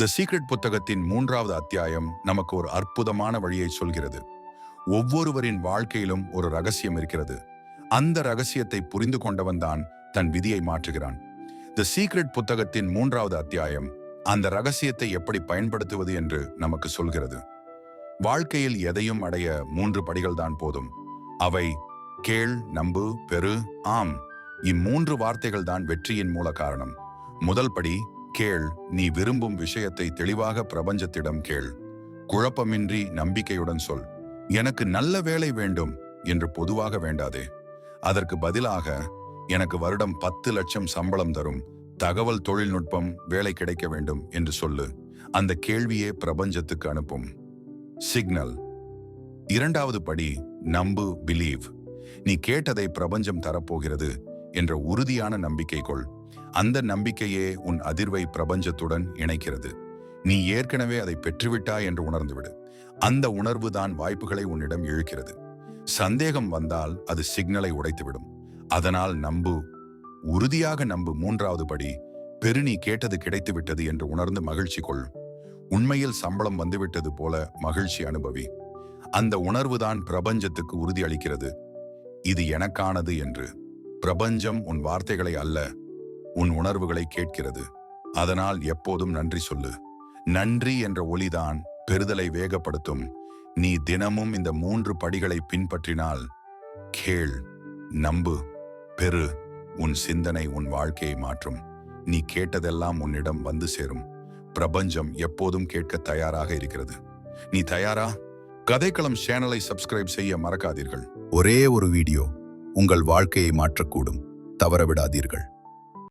The secret புத்தகத்தின் மூன்றாவது அத்தியாயம் நமக்கு ஒரு அற்புதமான வழியை சொல்கிறது. ஒவ்வொருவரின் வாழ்க்கையிலும் ஒரு ரகசியம் இருக்கிறது. அந்த ரகசியத்தை புரிந்து கொண்டவன் தான் தன் விதியை மாற்றுகிறான். த சீக்ரெட் புத்தகத்தின் மூன்றாவது அத்தியாயம் அந்த ரகசியத்தை எப்படி பயன்படுத்துவது என்று நமக்கு சொல்கிறது. வாழ்க்கையில் எதையும் அடைய மூன்று படிகள் தான் போதும். அவை கேள் நம்பு பெரு ஆம். இம்மூன்று வார்த்தைகள் தான் வெற்றியின் மூல காரணம். முதல் படி கேள் நீ விரும்பும் விஷயத்தை தெளிவாக பிரபஞ்சத்திடம் கேள். குழப்பமின்றி நம்பிக்கையுடன் சொல். எனக்கு நல்ல வேலை வேண்டும் என்று பொதுவாக வேண்டாதே. அதற்கு பதிலாக எனக்கு வருடம் பத்து லட்சம் சம்பளம் தரும். தகவல் தொழில்நுட்பம் வேலை கிடைக்க வேண்டும் என்று சொல்லு. அந்த கேள்வியே பிரபஞ்சத்துக்கு அனுப்பும். சிக்னல். இரண்டாவது படி நம்பு பிலீவ். நீ கேட்டதை பிரபஞ்சம் தரப்போகிறது. என்ற உறுதியான நம்பிக்கை கொள் அந்த நம்பிக்கையே உன் அதிர்வை பிரபஞ்சத்துடன் இணைக்கிறது. நீ ஏற்கனவே அதை பெற்றுவிட்டாய் என்று உணர்ந்துவிடு. அந்த உணர்வு தான் வாய்ப்புகளை உன்னிடம் இழுக்கிறது. சந்தேகம் வந்தால் அது சிக்னலை உடைத்துவிடும். அதனால் நம்பு. உறுதியாக நம்பு. மூன்றாவது படி பெரு நீ கேட்டது கிடைத்து விட்டது என்று உணர்ந்து மகிழ்ச்சி கொள். உண்மையில் சம்பளம் வந்துவிட்டது போல மகிழ்ச்சி அனுபவி. அந்த உணர்வுதான் பிரபஞ்சத்துக்கு உறுதி அளிக்கிறது. இது எனக்கானது என்று. பிரபஞ்சம் உன் வார்த்தைகளை அல்ல உன் உணர்வுகளை கேட்கிறது. அதனால் எப்போதும் நன்றி சொல்லு. நன்றி என்ற ஒளிதான் பெறுதலை வேகப்படுத்தும். நீ தினமும் இந்த மூன்று படிகளை பின்பற்றினால் கேள் நம்பு பெரு உன் சிந்தனை உன் வாழ்க்கையை மாற்றும். நீ கேட்டதெல்லாம் உன்னிடம் வந்து சேரும். பிரபஞ்சம் எப்போதும் கேட்க தயாராக இருக்கிறது. நீ தயாரா? கதைக்களம் சேனலை சப்ஸ்கிரைப் செய்ய மறக்காதீர்கள். ஒரே ஒரு வீடியோ. உங்கள் வாழ்க்கையை மாற்றக்கூடும். தவறவிடாதீர்கள்.